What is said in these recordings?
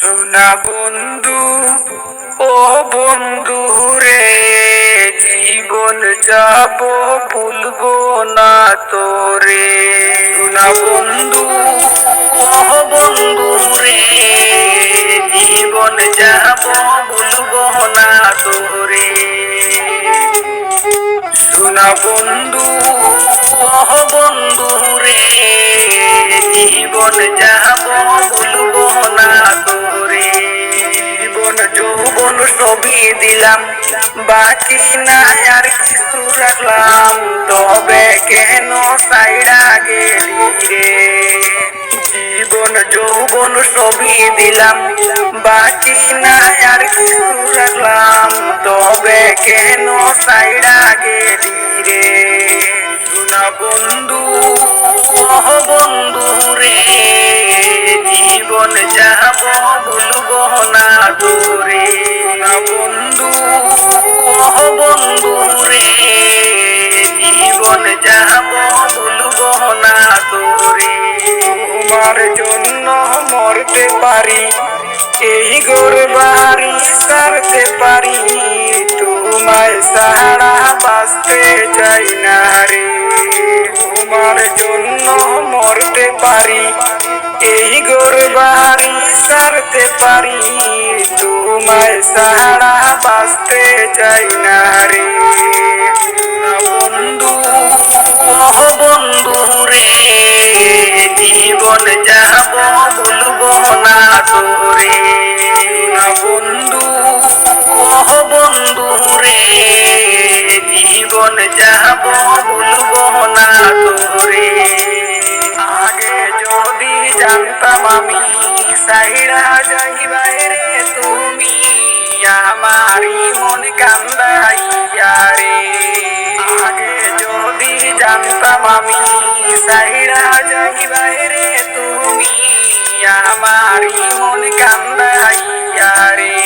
সোনা বন্ধু, ও বন্ধু রে, জীবন যাব ভুলবো না তোরে। সোনা বন্ধু, ও বন্ধু রে, জীবন যাব ভুলবো না তোরে। সোনা বন্ধু, ও বন্ধু রে, জীবন যাব যৌবন সবই দিলাম, বাকি না আর কিছু রাখলাম। তবে কেন সাইডা গেলি রে? জীবন, যৌবন সবই দিলাম, বাকি না আর কিছু রাখলাম। তবে কেন সাইডা গেলি জীবন যাব ভুলবো না সোনা বন্ধু ওহ বন্ধু রে, জীবন যাব ভুলবো না তোরে তোমার জন্য মরতে পারি, এই গোর বাড়ি সারতে পারি। তোমায় সারা বাঁচতে চাই না রে। তোমার জন্য মরতে পারি এই গোর বাড়ি সারতে পারি, তোমায় সারা বাঁচতে চাই না রে। বন্ধু, ওহ বন্ধু রে, জীবন যাব ভুলবো না তোরে। বন্ধু, ওহ বন্ধু রে, জীবন জানতাম আমি যাইবাই রে তুমি আমারি মন কান্দাইয়া রে। আগে যদি জানতাম আমি সাইরা যাইবাই রে তুমি আমারি মন কান্দাইয়া রে।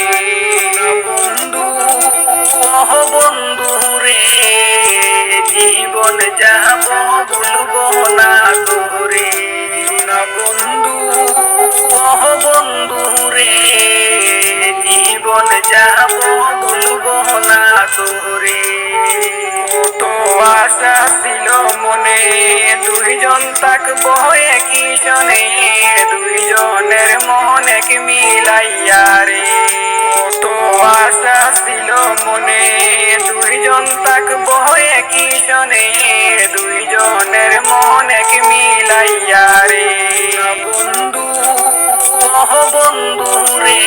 বন্ধু ওহ বন্ধু রে, জীবন যাব ভুলবো আশা ছিল মনে, দুইজন থাকব একই জনে, দুইজনের মন এক মিলাইয়া রে। কত আশা ছিল মনে, দুইজন থাকব একই জনে, দুইজনের মন এক মিলাইয়া রে। বন্ধু ওহ বন্ধু রে,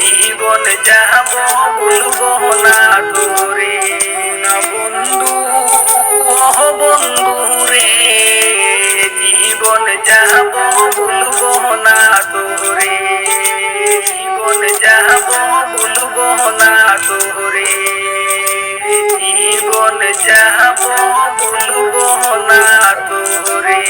জীবন যাব ভুলবো না তোরে। তোরে জীবন যাব ভুলবো না তোরে।